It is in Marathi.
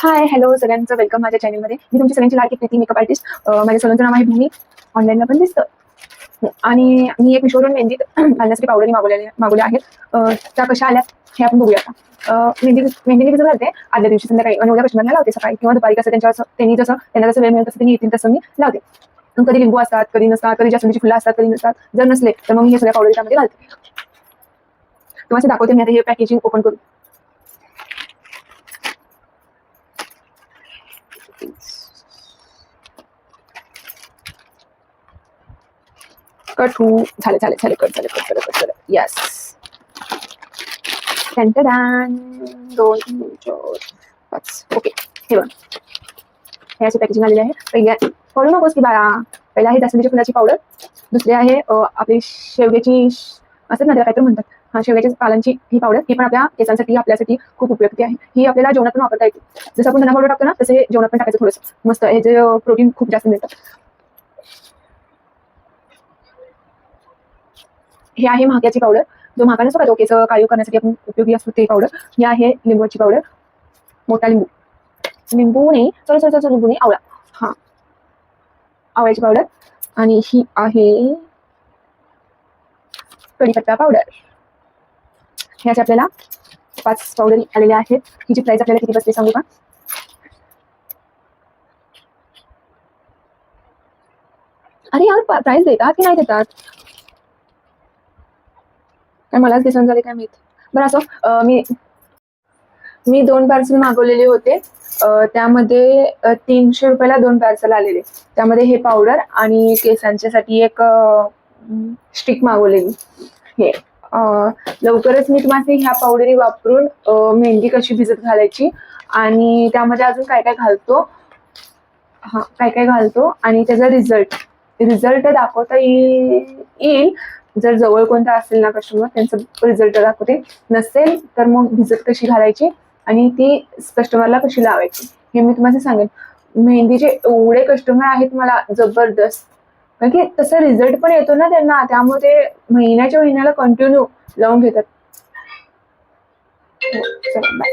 हाय हॅलो सगळ्यांचं. वेलकम माझ्या चॅनलमध्ये मी तुमची सगळ्यांची लाडकी प्रीती मेकअप आर्टिस्ट माझ्या सलूनचं नाव आहे भूमी. ऑनलाईनला पण दिसतं. आणि मी एक मिशोवरून मेहंदीत घालण्यासाठी पावडरी मागवलेल्या मागवल्या आहेत. त्या कशा आल्या हे आपण बघूया आता. मेहंदी मेहंदी कसं घालते? आदल्या दिवशी संध्याकाळी आणि उद्या कस्टमरला लावते सकाळी किंवा दुपारी कसं त्यांच्या असं त्यांनी जसं त्यांना जसं वेळ मिळेल तसं त्यांनी येतील तसं मी लावते. कधी लिंबू असतात कधी नसतात कधी जास्तीची फुलं असतात कधी नसतात. जर नसले तर मग मी हे सगळ्या पावडरी त्यामध्ये घालते. तुम्हाला दाखवते मी आता हे पॅकेजिंग ओपन करून. कट होऊ झाले झाले झाले कट झाले कट झाले कट झाले. यस दोन तीन चार पाच. ओके हे बघ. हे असे पॅकेजिंग आलेले आहे पहिल्या पडू नकोस की बाळा. पहिला आहे जास्वंदीच्या फुलाची पावडर दुसरी आहे आपली शेवग्याची श- असतात ना त्याला काहीतरी म्हणतात. हा शेवग्याच्या पालांची ही पावडर ही पण आपल्या केसांसाठी आपल्यासाठी खूप उपयुक्ती आहे. ही आपल्याला जेवणात पण वापरता येते. जसं आपण धना पावडर टाकतो ना तसे हे जेवणात पण टाकायचं थोडंसं. मस्त हे जे प्रोटीन खूप जास्त मिळतं. हे आहे महाक्याची पावडर. जो महाका नसतो का तो केस काळी करण्यासाठी आपण उपयोगी असतो ते पावडर. हे आहे लिंबूची पावडर. मोठा लिंबू. लिंबू नाही सॉरी सॉरी सॉरी लिंबू नाही आवळा. हा. आवळ्याची पावडर. आणि ही आहे कढीपत्ता पावडर. हे असे आपल्याला पाच पावडर आलेल्या आहेत. हिची प्राइस आपल्याला किती बसते सांगू का? अरे यार प्राइस देतात की नाही देतात? काय मलाच दिसून झाले काय माहीत? बरं असो मी मी दोन पार्सल मागवलेले होते. त्यामध्ये तीनशे रुपयाला दोन पार्सल आलेले. त्यामध्ये हे पावडर आणि केसांच्यासाठी एक स्टिक मागवलेली. हे. लवकरच मी तुम्हाला ह्या पावडरी वापरून मेहंदी कशी भिजत घालायची आणि त्यामध्ये अजून काय काय घालतो? हा काय काय घालतो? आणि त्याचा रिझल्ट रिझल्ट दाखवता येईल. जर जवळ कोणता असेल ना कस्टमर त्यांचं रिझल्ट दाखवते. नसेल तर मग भिजत कशी घालायची आणि ती कस्टमरला कशी लावायची हे मी तुम्हाला सांगेन. मेहंदीचे एवढे कस्टमर आहेत मला जबरदस्त कारण की तसा रिझल्ट पण येतो ना त्यांना त्यामुळे ते महिन्याच्या महिन्याला कंटिन्यू लावून घेतात. हो, चला बाय